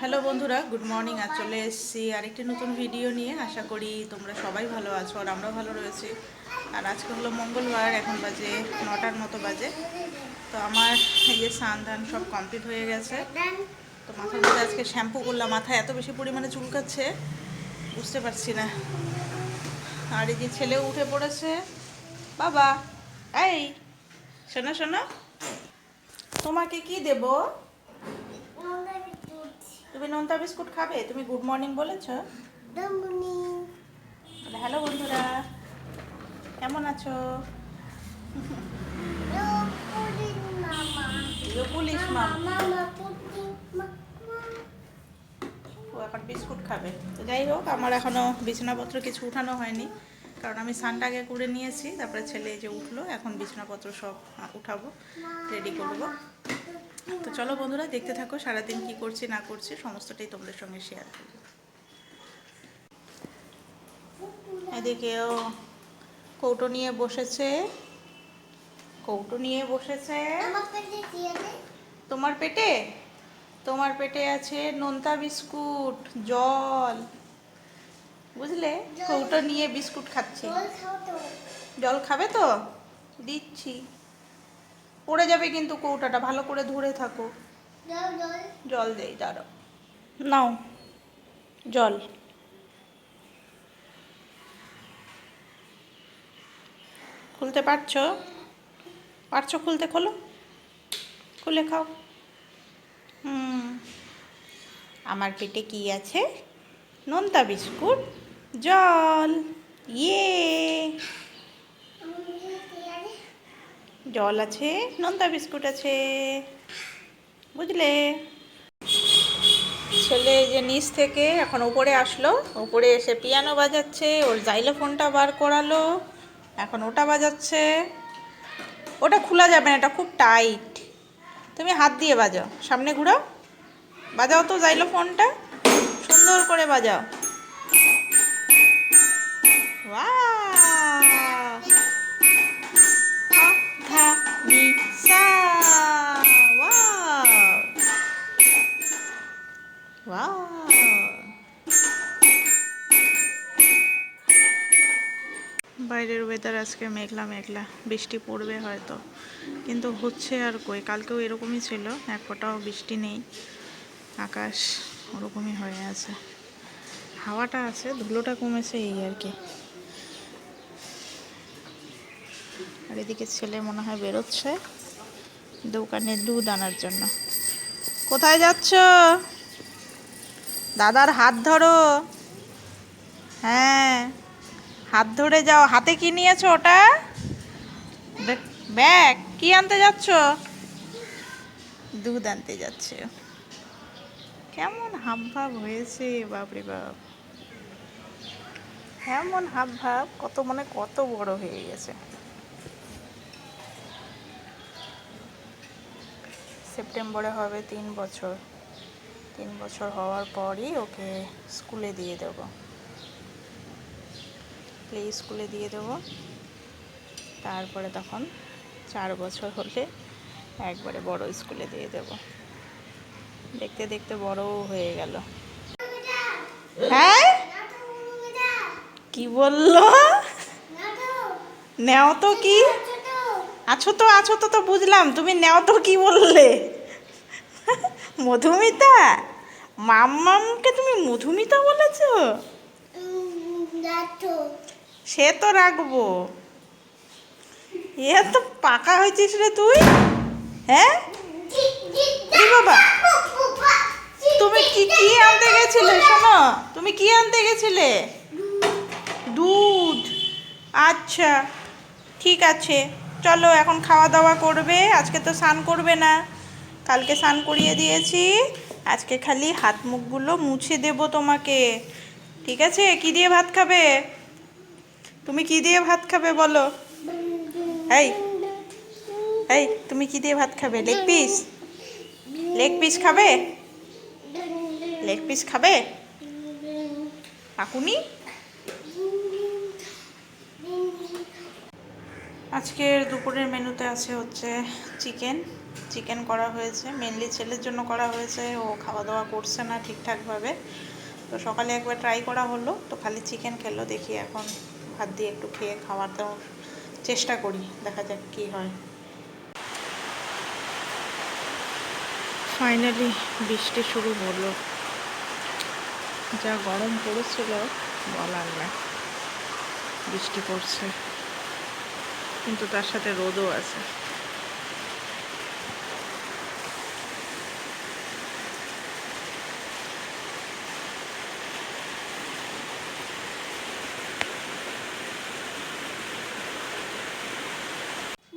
Hello বন্ধুরা good morning আর চলে এসেছি আরেকটি নতুন ভিডিও নিয়ে। আশা করি তোমরা সবাই ভালো আছো আর আমরা ভালো রয়েছি। আর আজকে হলো মঙ্গলবার, এখন বাজে নটার মতো বাজে। তো আমার এই যে স্নান ধান সব কমপ্লিট হয়ে গেছে। তো মাথার মধ্যে আজকে শ্যাম্পু করলাম। মাথায় এত বেশি পরিমাণে চুলকাচ্ছে, বুঝতে পারছি না। আর এই যে ছেলেও উঠে পড়েছে। বাবা, এই, শোনো শোনো। তোমাকে কি দেবো? তুমি নোনতা বিস্কুট খাবে? তুমি গুড মর্নিং বলেছ? হ্যালো বন্ধুরা। কেমন আছো? পুলিশ মাম ও এখন বিস্কুট খাবে। তো যাই হোক আমার এখনও বিছানাপত্র কিছু উঠানো হয়নি। কারণ আমি সানটা আগে করে নিয়েছি তারপরে ছেলে যে উঠল এখন বিছানাপত্র সব উঠাবো রেডি করব। তো চলো বন্ধুরা দেখতে থাকো সারাদিন কি করছে না করছে সমস্তটাই তোমাদের সঙ্গে শেয়ার করব। এদিকেও কৌটো নিয়ে বসেছে। কৌটো নিয়ে বসেছে। তোমার পেটে? তোমার পেটে আছে নোনতা বিস্কুট জল। বুঝলে? কৌটো নিয়ে বিস্কুট খাচ্ছে। জল খাবে তো? দিচ্ছি। পড়ে যাবে কিন্তু কৌটাটা ভালো করে ধরে থাকো। জল দেই দাঁড়াও। নাও জল। খুলতে পারছ? পারছ খুলতে? খোলো। খুলে খাও। হুম। আমার পেটে কি আছে? নোনতা বিস্কুট জল। ইয়ে। জল আছে নন্দা বিস্কুট আছে, বুঝলে? ছেলে যে নিচ থেকে এখন উপরে আসলো, উপরে এসে পিয়ানো বাজাচ্ছে, ওর জাইলোফোনটা বার করালো, এখন ওটা বাজাচ্ছে। ওটা খোলা যাবে না, এটা খুব টাইট তুমি হাত দিয়ে বাজাও, সামনে ঘুরাও। বাজাও তো জাইলোফোনটা সুন্দর করে বাজাও। ওয়াও বাইরের ওয়েদার আজকে মেঘলা মেঘলা, বৃষ্টি পড়বে হয়তো। কিন্তু হচ্ছে আর কই, কালকেও এরকমই ছিল, এক ফোঁটাও বৃষ্টি নেই। আকাশ ওরকমই হয়ে আছে। হাওয়াটা আছে, ধুলোটা কমেছে এই আর কি। আর এদিকে ছেলে মনে হয় বেরোচ্ছে দোকানে দুধ আনার জন্য। কোথায় যাচ্ছ? দাদার হাত ধরো। হ্যাঁ। হাত ধরে যাও। হাতে কি নিয়েছো ওটা? ব্যাগ। কি আনতে যাচ্ছ? দুধ আনতে যাচ্ছে। কেমন হাব ভাব হয়েছে, বাপরে বাপ। এমন হাব ভাব কত মানে কত বড় হয়ে গেছে। সেপ্টেম্বরে হবে তিন বছর। তিন বছর হওয়ার পরই ওকে স্কুলে দিয়ে দেবো। প্লে স্কুলে দিয়ে দেবো। তারপরে তখন চার বছর হলে একবারে বড় স্কুলে দিয়ে দেবো। দেখতে দেখতে বড়ও হয়ে গেল। হ্যাঁ? কি বলল? নেও তো কি? আছো তো আছো তো তো বুঝলাম। তুমি নেও তো কি বললে? মধুমিতা? মাম্মামকে তুমি মধুমিতা বলেছ? সে তো রাখব। এ তো পাকা হয়েছিস রে তুই। হ্যাঁ? বাবা, তুমি কি কি আনতে গেছিলে? শোনো, তুমি কি আনতে গেছিলে? দুধ। আচ্ছা ঠিক আছে। চলো, এখন খাওয়া দাওয়া করবে। আজকে তো স্নান করবে না। কালকে স্নান করিয়ে দিয়েছি। আজকে খালি হাত মুখগুলো মুছে দেব তোমাকে। ঠিক আছে? কি দিয়ে ভাত খাবে? তুমি কি দিয়ে ভাত খাবে বলো? এই এই, তুমি কি দিয়ে ভাত খাবে? লেগ পিস লেগ পিস খাবে? লেগ পিস খাবে? কাকুনি আজকের দুপুরের মেনুতে আছে হচ্ছে চিকেন। চিকেন করা হয়েছে। মেনলি ছেলের জন্য করা হয়েছে। ও খাওয়া দাওয়া করছে না ঠিকঠাকভাবে। তো সকালে একবার ট্রাই করা হলো। তো খালি চিকেন খেলো, দেখি এখন ভাত দিয়ে একটু খেয়ে খাওয়ার চেষ্টা করি, দেখা যাক কী হয়। ফাইনালি বৃষ্টি শুরু হলো। যা গরম পড়েছিল বলার না, বৃষ্টি পড়ছে। কিন্তু তার সাথে রোদও আছে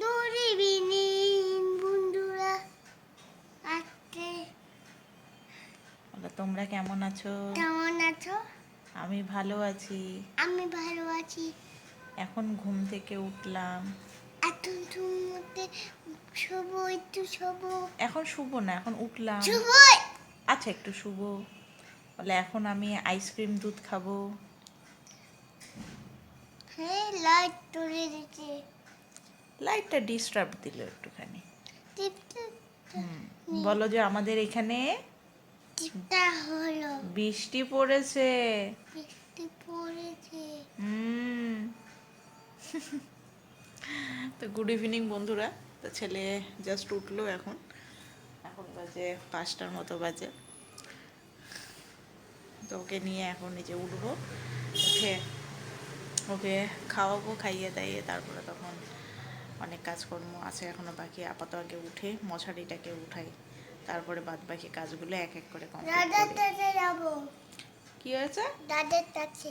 গুড ইভিনিং বন্ধুরা আজকে বলো, তোমরা কেমন আছো? কেমন আছো? আমি ভালো আছি। আমি ভালো আছি। এখন ঘুম থেকে উঠলাম। এত মধ্যে শুভ একটু শুভ এখন শুভ না এখন উঠলাম। শুভ আচ্ছা একটু শুভ বলে এখন আমি আইসক্রিম দুধ খাব। হ্যাঁ লাইট তুলে দিচ্ছে। লাইটটা ডিস্টার্ব দিল একটুখানি। হুম। বলো যে আমাদের এখানে টিপটা হলো? বৃষ্টি পড়েছে। বৃষ্টি পড়েছে। হুম। তো গুড ইভিনিং বন্ধুরা। তো ছেলে জাস্ট উঠল এখন। এখন বাজে পাঁচটার মতো বাজে। তো ওকে নিয়ে এখন নিচে উঠবো। উঠে ওকে খাওয়াবো খাইয়ে দাইয়ে তারপরে তখন অনেক কাজকর্ম আছে এখনও বাকি। আপাতত আগে উঠে মশারিটাকে উঠাই। তারপরে বাদ বাকি কাজগুলো এক এক করে কি হয়েছে? দাদার কাছে।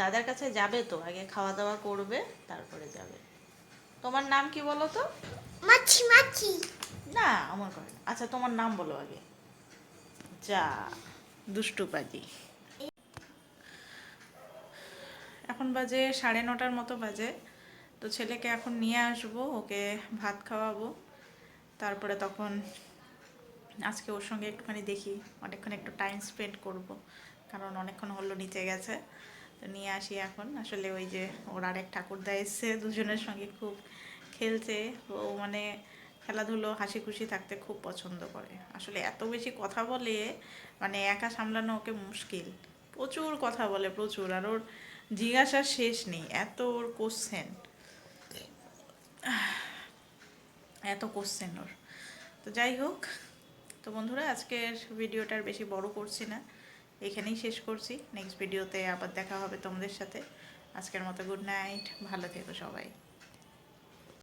দাদার কাছে যাবে তো? আগে খাওয়া দাওয়া করবে তারপরে যাবে। তোমার নাম কি বলো তো? মাছি মাছি। না আমার করে আচ্ছা তোমার নাম বলো আগে। যা দুষ্টু পাজি এখন বাজে সাড়ে নটার মতো বাজে। তো ছেলেকে এখন নিয়ে আসব ওকে ভাত খাওয়াবো। তারপরে তখন আজকে ওর সঙ্গে একটুখানি দেখি, অনেকক্ষণ একটু টাইম স্পেন্ড করব, কারণ অনেকক্ষণ হলো নিচে গেছে। তো নিয়ে আসি এখন। আসলে ওই যে ওর আরেক ঠাকুরদা এসছে, দুজনের সঙ্গে খুব খেলছে। ও মানে খেলাধুলো হাসি খুশি থাকতে খুব পছন্দ করে। আসলে এত বেশি কথা বলে মানে একা সামলানো ওকে মুশকিল। প্রচুর কথা বলে, প্রচুর। আর ওর জিজ্ঞাসার শেষ নেই, এত ওর কোশ্চেন এত কোশ্চেন ওর। তো যাই হোক তো বন্ধুরা, আজকের ভিডিওটার বেশি বড় করছি না। এখানেই শেষ করছি। নেক্সট ভিডিওতে আবার দেখা হবে তোমাদের সাথে। আজকের মতো গুড নাইট ভালো থেকো সবাই।